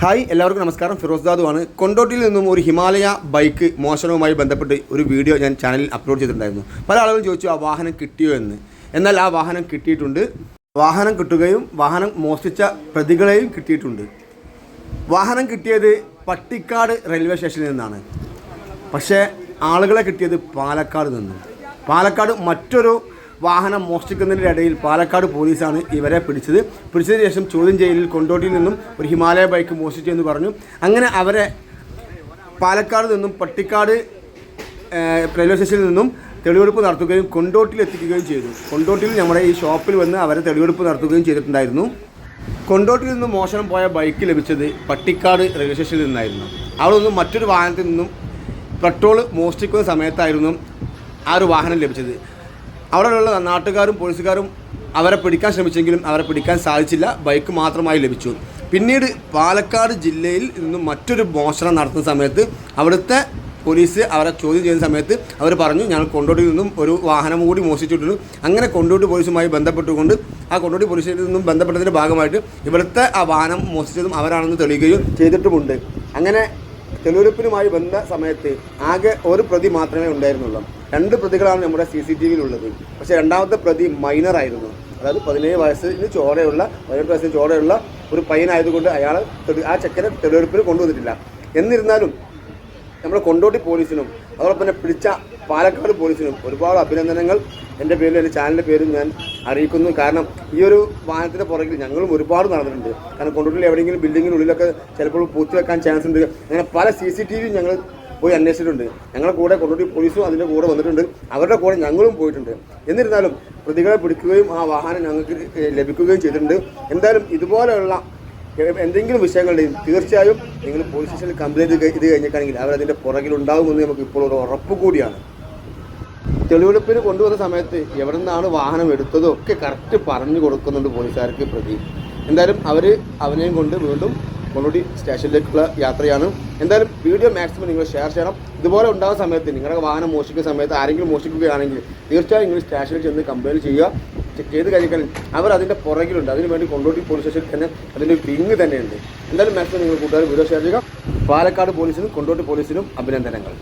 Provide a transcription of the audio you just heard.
Hi എല്ലാവർക്കും നമസ്കാരം. ഫിറോസ് ദാദു ആണ് കൊണ്ടോട്ടിയിൽ നിന്നും ഒരു ഹിമാലയ ബൈക്ക് മോഷണവുമായി ബന്ധപ്പെട്ട് ഒരു വീഡിയോ ഞാൻ ചാനലിൽ അപ്ലോഡ് ചെയ്തിട്ടുണ്ടായിരുന്നു. പല ആളുകളും ചോദിച്ചു ആ വാഹനം കിട്ടിയോ എന്ന്? എന്നാൽ ആ വാഹനം കിട്ടിയിട്ടുണ്ട്. വാഹനം കിട്ടുകയും വാഹനം മോഷ്ടിച്ച പ്രതികളെയും കിട്ടിയിട്ടുണ്ട്. വാഹനം കിട്ടിയത് പട്ടിക്കാട് റെയിൽവേ സ്റ്റേഷനിൽ നിന്നാണ്. പക്ഷേ ആളുകളെ കിട്ടിയത് പാലക്കാട് നിന്നും. പാലക്കാട് മറ്റൊരു വാഹനം മോഷ്ടിക്കുന്നതിന്റെ ഇടയിൽ പാലക്കാട് പോലീസാണ് ഇവരെ പിടിച്ചത്. പിടിച്ചതിന് ശേഷം ചോദ്യം ചെയ്യലിൽ കൊണ്ടോട്ടിയിൽ നിന്നും ഒരു ഹിമാലയ ബൈക്ക് മോഷ്ടിച്ചു എന്ന് പറഞ്ഞു. അങ്ങനെ അവരെ പാലക്കാട് നിന്നും പട്ടിക്കാട് റെയിൽവേ സ്റ്റേഷനിൽ നിന്നും തെളിവെടുപ്പ് നടത്തുകയും കൊണ്ടോട്ടിൽ എത്തിക്കുകയും ചെയ്തു. കൊണ്ടോട്ടിൽ നമ്മുടെ ഈ ഷോപ്പിൽ വന്ന് അവരെ തെളിവെടുപ്പ് നടത്തുകയും ചെയ്തിട്ടുണ്ടായിരുന്നു. കൊണ്ടോട്ടിൽ നിന്നും മോഷണം പോയ ബൈക്ക് ലഭിച്ചത് പട്ടിക്കാട് റെയിൽവേ സ്റ്റേഷനിൽ നിന്നായിരുന്നു. അവിടെ നിന്നും മറ്റൊരു വാഹനത്തിൽ നിന്നും പെട്രോൾ മോഷ്ടിക്കുന്ന സമയത്തായിരുന്നു ആ ഒരു വാഹനം ലഭിച്ചത്. അവിടെയുള്ള നാട്ടുകാരും പോലീസുകാരും അവരെ പിടിക്കാൻ ശ്രമിച്ചെങ്കിലും അവരെ പിടിക്കാൻ സാധിച്ചില്ല. ബൈക്ക് മാത്രമായി ലഭിച്ചു. പിന്നീട് പാലക്കാട് ജില്ലയിൽ നിന്നും മറ്റൊരു മോഷണം നടത്തുന്ന സമയത്ത് അവിടുത്തെ പോലീസ് അവരെ ചോദ്യം ചെയ്യുന്ന സമയത്ത് അവർ പറഞ്ഞു ഞങ്ങൾ കൊണ്ടോട്ടിയിൽ നിന്നും ഒരു വാഹനം കൂടി മോഷിച്ചിട്ടുണ്ട് അങ്ങനെ കൊണ്ടോട്ടി പോലീസുമായി ബന്ധപ്പെട്ടുകൊണ്ട് ആ കൊണ്ടോട്ടി പോലീസിൽ നിന്നും ബന്ധപ്പെട്ടതിന്റെ ഭാഗമായിട്ട് ഇവിടുത്തെ ആ വാഹനം മോഷിച്ചതും അവരാണെന്ന് തെളിയുകയും ചെയ്തിട്ടുമുണ്ട്. അങ്ങനെ തെളിവെടുപ്പിനുമായി ബന്ധ സമയത്ത് ആകെ ഒരു പ്രതി മാത്രമേ ഉണ്ടായിരുന്നുള്ളൂ. രണ്ട് പ്രതികളാണ് നമ്മുടെ സി സി ടി വിയിലുള്ളത് പക്ഷേ രണ്ടാമത്തെ പ്രതി മൈനർ ആയിരുന്നു. അതായത് പതിനേഴ് വയസ്സിന് ചോരയുള്ള പതിനെട്ട് വയസ്സിന് ചോരയുള്ള ഒരു പയ്യനായതുകൊണ്ട് അയാൾ ആ ചെക്കനെ തെളിവെടുപ്പിൽ കൊണ്ടുവന്നിട്ടില്ല. എന്നിരുന്നാലും നമ്മുടെ കൊണ്ടോട്ടി പോലീസിനും അതോടൊപ്പം തന്നെ പിടിച്ച പാലക്കാട് പോലീസിനും ഒരുപാട് അഭിനന്ദനങ്ങൾ എന്റെ പേരിൽ എന്റെ ചാനലിന്റെ പേരും ഞാൻ അറിയിക്കുന്നു. കാരണം ഈ ഒരു വാഹനത്തിന്റെ പുറകിൽ ഞങ്ങളും ഒരുപാട് നടന്നിട്ടുണ്ട്. കാരണം കൊണ്ടോട്ടിയിൽ എവിടെയെങ്കിലും ബിൽഡിങ്ങിനുള്ളിലൊക്കെ ചിലപ്പോൾ പൂത്തി വെക്കാൻ ചാൻസ് ഉണ്ട്. അങ്ങനെ പല സി സി ടി വി ഞങ്ങൾ പോയി അന്വേഷിച്ചിട്ടുണ്ട്. ഞങ്ങളെ കൂടെ കൊണ്ടോട്ടി പോലീസും അതിന്റെ കൂടെ വന്നിട്ടുണ്ട്. അവരുടെ കൂടെ ഞങ്ങളും പോയിട്ടുണ്ട്. എന്നിരുന്നാലും പ്രതികളെ പിടിക്കുകയും ആ വാഹനം ഞങ്ങൾക്ക് ലഭിക്കുകയും ചെയ്തിട്ടുണ്ട്. എന്തായാലും ഇതുപോലെയുള്ള എന്തെങ്കിലും വിഷയങ്ങളുണ്ടെങ്കിൽ തീർച്ചയായും നിങ്ങൾ പോലീസ് സ്റ്റേഷനിൽ കംപ്ലൈന്റ് ഇത് കഴിഞ്ഞിട്ടാണെങ്കിൽ അവരതിന്റെ പുറകിലുണ്ടാകുമെന്ന് നമുക്ക് ഇപ്പോൾ ഒരു ഉറപ്പ് കൂടിയാണ്. തെളിവെടുപ്പിന് കൊണ്ടുവന്ന സമയത്ത് എവിടെ നിന്നാണ് വാഹനം എടുത്തതും ഒക്കെ കറക്റ്റ് പറഞ്ഞു കൊടുക്കുന്നുണ്ട് പോലീസുകാർക്ക് പ്രതി. എന്തായാലും അവർ അവനെയും കൊണ്ട് വീണ്ടും കൊണ്ടോട്ടി സ്റ്റേഷനിലേക്കുള്ള യാത്രയാണ്. എന്തായാലും വീഡിയോ മാക്സിമം നിങ്ങൾ ഷെയർ ചെയ്യണം. ഇതുപോലെ ഉണ്ടാകുന്ന സമയത്ത് നിങ്ങളുടെ വാഹനം മോഷിക്കുന്ന സമയത്ത് ആരെങ്കിലും മോഷിക്കുകയാണെങ്കിൽ തീർച്ചയായും നിങ്ങൾ സ്റ്റേഷനിൽ ചെന്ന് കംപ്ലയിന്റ് ചെയ്യുക. ചെക്ക് ചെയ്ത് കഴിഞ്ഞാൽ അവർ അതിന്റെ പുറകിലുണ്ട്. അതിന് വേണ്ടി കൊണ്ടോട്ടി പോലീസ് സ്റ്റേഷനിൽ തന്നെ അതിന്റെ വിങ് തന്നെയുണ്ട്. എന്തായാലും മാക്സിമം നിങ്ങൾ കൂട്ടുകാർ വീഡിയോ ഷെയർ ചെയ്യുക. പാലക്കാട് പോലീസിനും കൊണ്ടോട്ടി പോലീസിനും അഭിനന്ദനങ്ങൾ.